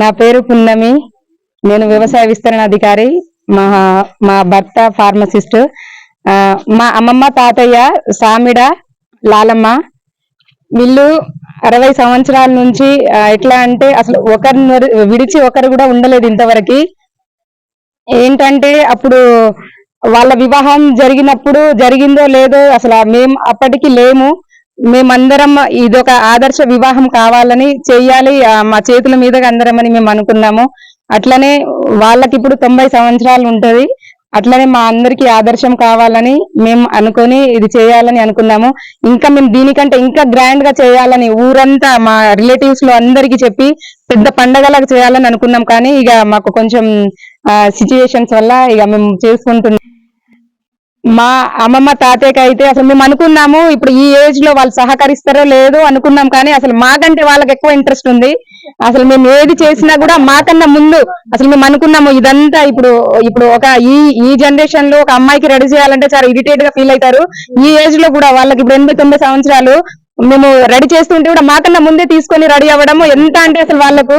నా పేరు పున్నమి. నేను వ్యవసాయ విస్తరణ అధికారి మా మా భర్త ఫార్మసిస్ట్. మా అమ్మమ్మ తాతయ్య సామిడ లాలమ్మ. వీళ్ళు అరవై సంవత్సరాల నుంచి ఎట్లా అంటే అసలు ఒకరిని విడిచి ఒకరు కూడా ఉండలేదు ఇంతవరకు. ఏంటంటే అప్పుడు వాళ్ళ వివాహం జరిగినప్పుడు జరిగిందో లేదో అసలు మేము అప్పటికి లేము. మేమందరం ఇదొక ఆదర్శ వివాహం కావాలని చెయ్యాలి. మా చేతుల మీదగా అందరం అని మేము అనుకున్నాము. అట్లనే వాళ్ళకి ఇప్పుడు తొంభై సంవత్సరాలు ఉంటది. అట్లనే మా అందరికి ఆదర్శం కావాలని మేము అనుకొని ఇది చేయాలని అనుకున్నాము. ఇంకా మేము దీనికంటే ఇంకా గ్రాండ్గా చేయాలని ఊరంతా మా రిలేటివ్స్లో అందరికి చెప్పి పెద్ద పండగలాగా చేయాలని అనుకున్నాం. కానీ ఇక మాకు కొంచెం సిచ్యుయేషన్స్ వల్ల ఇక మేము చేసుకుంటున్నాం. మా అమ్మమ్మ తాతయ్యకి అయితే అసలు మేము అనుకున్నాము ఇప్పుడు ఈ ఏజ్లో వాళ్ళు సహకరిస్తారో లేదో అనుకున్నాం కానీ అసలు మాకంటే వాళ్ళకి ఎక్కువ ఇంట్రెస్ట్ ఉంది. అసలు మేము ఏది చేసినా కూడా మాకన్నా ముందు అసలు మేము అనుకున్నాము ఇదంతా ఇప్పుడు ఇప్పుడు ఒక ఈ ఈ జనరేషన్లో ఒక అమ్మాయికి రెడీ చేయాలంటే చాలా ఇరిటేట్గా ఫీల్ అవుతారు. ఈ ఏజ్లో కూడా వాళ్ళకి ఇప్పుడు ఎనభై తొంభై సంవత్సరాలు మేము రెడీ చేస్తుంటే కూడా మాకన్నా ముందే తీసుకొని రెడీ అవ్వడము ఎంత అంటే అసలు వాళ్ళకు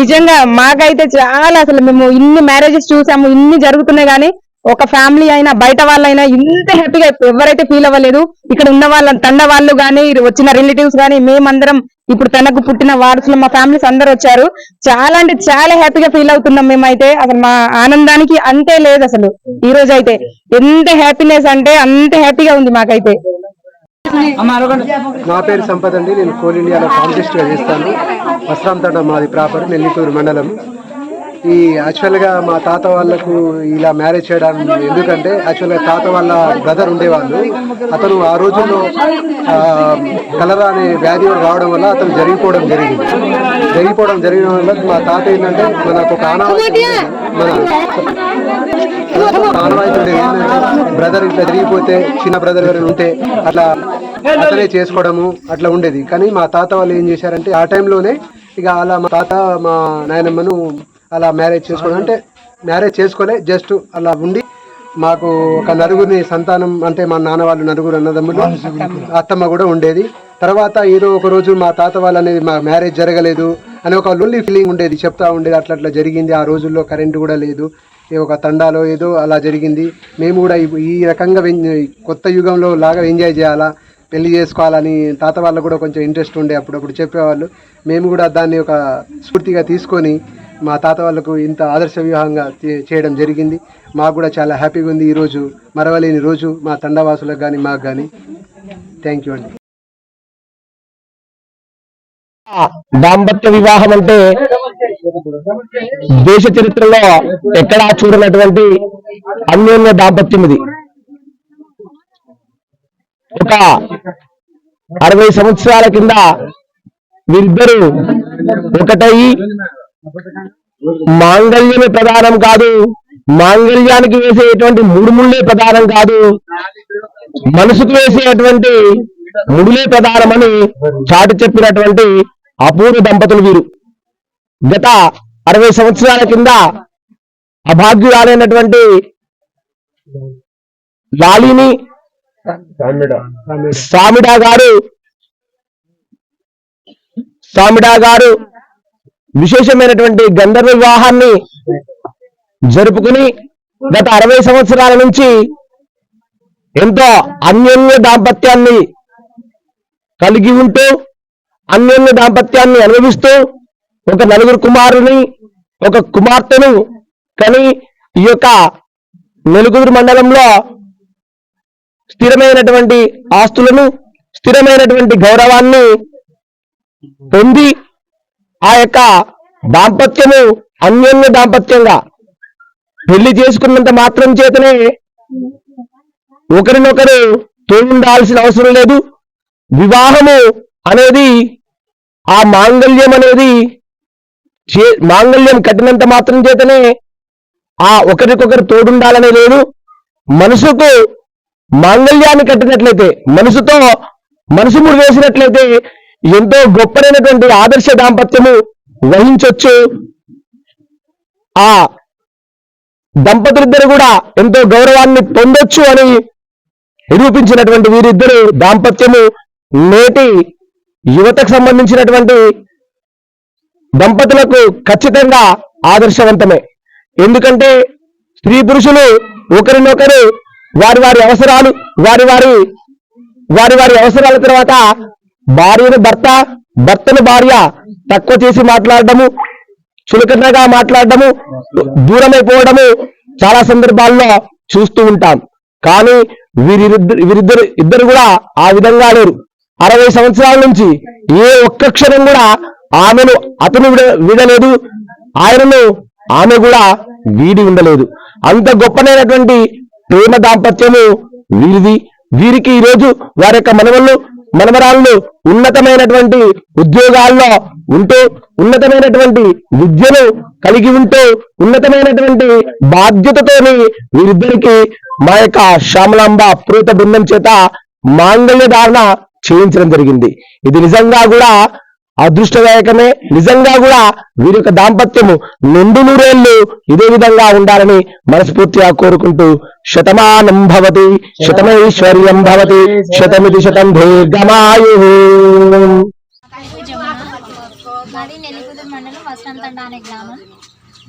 నిజంగా మాకైతే చాలా అసలు మేము ఇన్ని మ్యారేజెస్ చూసాము ఇన్ని జరుగుతున్నాయి కానీ ఒక ఫ్యామిలీ అయినా బయట వాళ్ళైనా ఇంత హ్యాపీగా ఎవరైతే ఫీల్ అవ్వలేదు ఇక్కడ ఉన్న వాళ్ళ తండ వాళ్ళు గానీ ఇది వచ్చిన రిలేటివ్స్ గానీ మేమందరం ఇప్పుడు తనకు పుట్టిన వారసులు మా ఫ్యామిలీస్ అందరు వచ్చారు. చాలా అంటే చాలా హ్యాపీగా ఫీల్ అవుతున్నాం మేమైతే. అసలు మా ఆనందానికి అంతే లేదు అసలు. ఈ రోజు అయితే ఎంత హ్యాపీనెస్ అంటే అంత హ్యాపీగా ఉంది మాకైతే. నా పేరు సంపత్ అండి. నేను కోల్ ఇండియాలో ఫార్మసిస్ట్గా చేస్తాను. వస్త్రాంతట మాది ప్రాపర్ నెల్లిటూరు మండలం. ఈ యాక్చువల్గా మా తాత వాళ్ళకు ఇలా మ్యారేజ్ చేయడం ఎందుకంటే యాక్చువల్గా తాత వాళ్ళ బ్రదర్ ఉండేవాళ్ళు. అతను ఆ రోజుల్లో కలరా అనే వ్యాధి రావడం వల్ల అతను జరిగిపోవడం జరిగింది. జరిగిపోవడం జరిగిన వల్ల మా తాత ఏంటంటే మనకు ఒక ఆనవాయితీ మన ఆనవాయితీ బ్రదర్ ఇట్లా జరిగిపోతే చిన్న బ్రదర్ ఎవరైనా ఉంటే అట్లా అతనే చేసుకోవడము అట్లా ఉండేది. కానీ మా తాత వాళ్ళు ఏం చేశారంటే ఆ టైంలోనే ఇక అలా మా తాత మా నాయనమ్మను అలా మ్యారేజ్ చేసుకోవడం అంటే మ్యారేజ్ చేసుకోలే జస్ట్ అలా ఉండి మాకు ఒక నలుగురిని సంతానం అంటే మా నాన్న వాళ్ళు నలుగురు అన్నదమ్ములు అత్తమ్మ కూడా ఉండేది. తర్వాత ఏదో ఒక రోజు మా తాత వాళ్ళు అనేది మా మ్యారేజ్ జరగలేదు అని ఒక లొల్లి ఫీలింగ్ ఉండేది చెప్తా ఉండేది అట్లా అట్లా జరిగింది. ఆ రోజుల్లో కరెంటు కూడా లేదు ఏ ఒక తండాలో ఏదో అలా జరిగింది. మేము కూడా ఈ- రకంగా కొత్త యుగంలో లాగా ఎంజాయ్ చేయాలా పెళ్ళి చేసుకోవాలని తాత వాళ్ళు కూడా కొంచెం ఇంట్రెస్ట్ ఉండే అప్పుడప్పుడు చెప్పేవాళ్ళు. మేము కూడా దాన్ని ఒక స్ఫూర్తిగా తీసుకొని మా తాత వాళ్ళకు ఇంత ఆదర్శ వివాహంగా చేయడం జరిగింది. మాకు కూడా చాలా హ్యాపీగా ఉంది. ఈరోజు మరవలేని రోజు మా తండవాసులకు కానీ మాకు కానీ థ్యాంక్ యూ అండి. దాంపత్య వివాహం అంటే దేశ చరిత్రలో ఎక్కడా చూడనటువంటి అన్యోన్య దాంపత్యం ఇది. ఒక అరవై సంవత్సరాల కింద వీరిద్దరూ ఒకటయి మాంగళ్యమే ప్రధానం కాదు. మాంగళ్యానికి వేసేటువంటి మూడు ముళ్ళే ప్రధానం కాదు. మనసుకు వేసేటువంటి ముడులే ప్రధానమని చాటి చెప్పినటువంటి అపూర్వ దంపతులు వీరు. గత అరవై సంవత్సరాల కింద అభాగ్యురాలైనటువంటి లాలిని సామిడా గారు సామిడా గారు విశేషమైనటువంటి గంధర్వ వివాహాన్ని జరుపుకుని గత అరవై సంవత్సరాల నుంచి ఎంతో అన్యోన్య దాంపత్యాన్ని కలిగి ఉంటూ అన్యోన్య దాంపత్యాన్ని అనుభవిస్తూ ఒక నలుగురు కుమారుని ఒక కుమార్తెను కని ఈ యొక్క నలుగురు మండలంలో స్థిరమైనటువంటి ఆస్తులను స్థిరమైనటువంటి గౌరవాన్ని పొంది ఆ యొక్క దాంపత్యము అన్యోన్య దాంపత్యంగా. పెళ్ళి చేసుకున్నంత మాత్రం చేతనే ఒకరినొకరు తోడుండాల్సిన అవసరం లేదు. వివాహము అనేది ఆ మాంగళ్యం అనేది చే- మాంగళ్యం కట్టినంత మాత్రం చేతనే ఆ ఒకరికొకరు తోడుండాలనే లేదు. మనసుకు మాంగళ్యాన్ని కట్టినట్లయితే మనసుతో మనసు ముడి వేసినట్లయితే ఎంతో గొప్పనైనటువంటి ఆదర్శ దాంపత్యము వహించొచ్చు. ఆ దంపతులిద్దరు కూడా ఎంతో గౌరవాన్ని పొందొచ్చు అని నిరూపించినటువంటి వీరిద్దరు దాంపత్యము నేటి యువతకు సంబంధించినటువంటి దంపతులకు ఖచ్చితంగా ఆదర్శవంతమే. ఎందుకంటే స్త్రీ పురుషులు ఒకరినొకరు వారి వారి అవసరాలు వారి వారి వారి వారి అవసరాల తర్వాత భార్యను భర్త భర్తను భార్య తక్కువ చేసి మాట్లాడడము చులకనగా మాట్లాడడము దూరమైపోవడము చాలా సందర్భాల్లో చూస్తూ ఉంటాం. కానీ వీరిద్దరు వీరిద్దరు ఇద్దరు కూడా ఆ విధంగా లేరు. అరవై సంవత్సరాల నుంచి ఏ ఒక్క క్షణం కూడా ఆమెను అతను విడ విడలేదు. ఆయనను ఆమె కూడా వీడి ఉండలేదు. అంత గొప్పనైనటువంటి ప్రేమ దాంపత్యము వీరిది. వీరికి ఈ రోజు వారి యొక్క మనవళ్ళు మనమరాళ్ళు ఉన్నతమైనటువంటి ఉద్యోగాల్లో ఉంటూ ఉన్నతమైనటువంటి విద్యను కలిగి ఉంటూ ఉన్నతమైనటువంటి బాధ్యతతోని వీరిద్దరికి మా యొక్క శ్యామలాంబ ప్రేత బృందం చేత మాంగళ్య ధారణ చేయించడం జరిగింది. ఇది నిజంగా కూడా అదృష్టదాయకమే. నిజంగా కూడా వీరి యొక్క దాంపత్యము నిండు నూరేళ్ళు ఇదే విధంగా ఉండాలని మనస్ఫూర్తిగా కోరుకుంటూ శతమానం భవతి శతమైశ్వర్యం భవతి శతమితి శతం దీర్ఘమాయు మండలం వసంతండ అనే గ్రామం.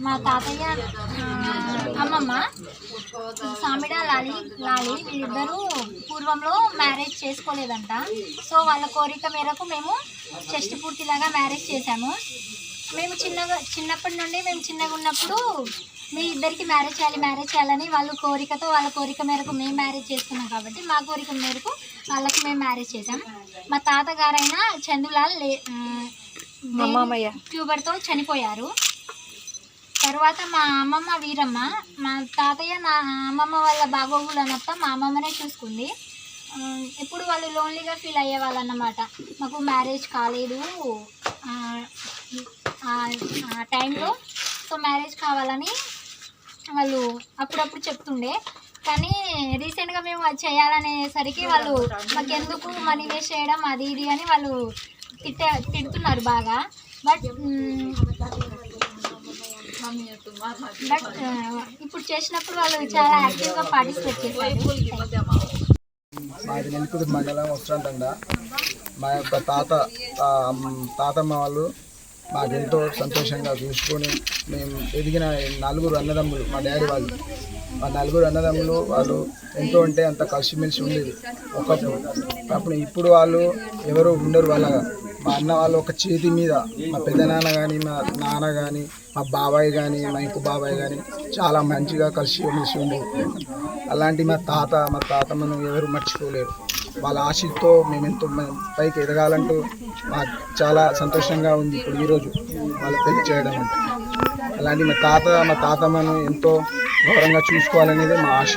మా తాతయ్య అమ్మమ్మ సామిడ లాలి లాలి వీళ్ళిద్దరూ పూర్వంలో మ్యారేజ్ చేసుకోలేదంట. సో వాళ్ళ కోరిక మేరకు మేము షష్టి పూర్తిలాగా మ్యారేజ్ చేశాము. మేము చిన్నగా చిన్నప్పటి నుండి మేము చిన్నగా ఉన్నప్పుడు మీ ఇద్దరికి మ్యారేజ్ చేయాలి మ్యారేజ్ చేయాలని వాళ్ళ కోరికతో వాళ్ళ కోరిక మేరకు మేము మ్యారేజ్ చేసుకున్నాం కాబట్టి మా కోరిక మేరకు వాళ్ళకి మేము మ్యారేజ్ చేసాం మా తాతగారైన చందులాల్ లే ట్యూబర్తో చనిపోయారు. తర్వాత మా అమ్మమ్మ వీరమ్మ మా తాతయ్య నా అమ్మమ్మ వాళ్ళ బాగోగులనంతా మా అమ్మమ్మనే చూసుకుంది. ఎప్పుడు వాళ్ళు లోన్లీగా ఫీల్ అయ్యేవాళ్ళు అన్నమాట మాకు మ్యారేజ్ కాలేదు. ఆ టైంలో సో మ్యారేజ్ కావాలని వాళ్ళు అప్పుడప్పుడు చెప్తుండే. కానీ రీసెంట్గా మేము అది చేయాలనేసరికి వాళ్ళు మాకెందుకు మనీ వేస్ట్ చేయడం అది ఇది అని వాళ్ళు తిట్టే తిడుతున్నారు బాగా. బట్ బట్ ఇప్పుడు చేసినప్పుడు వాళ్ళు చాలా యాక్టివ్గా పార్టిసిపేట్ చేశారు మాది మండలం వస్తుంటండ మా యొక్క తాత తాతమ్మ వాళ్ళు మాకెంతో సంతోషంగా చూసుకొని మేము ఎదిగిన నలుగురు అన్నదమ్ములు మా డాడీ వాళ్ళు. మా నలుగురు అన్నదమ్ములు వాళ్ళు ఎంతో అంటే అంత కలిసిమెలిసి ఉండేది. ఒకప్పుడు అప్పుడు ఇప్పుడు వాళ్ళు ఎవరు ఉండరు వాళ్ళగా. మా అన్న వాళ్ళు ఒక చేతి మీద మా పెద్దనాన్న కానీ మా నాన్న కానీ మా బాబాయ్ కానీ మా ఇంకో బాబాయ్ కానీ చాలా మంచిగా కలిసి వెలిసి ఉండేది. అలాంటి మా తాత మా తాతమ్మను ఎవరు మర్చిపోలేరు. వాళ్ళ ఆశతో మేము ఎంతో పైకి ఎదగాలంటూ మాకు చాలా సంతోషంగా ఉంది ఇప్పుడు ఈరోజు వాళ్ళ పెళ్ళి చేయడం అంటే. అలాంటి మా తాత మా తాతమ్మను ఎంతో గౌరవంగా చూసుకోవాలనేది మా ఆశ.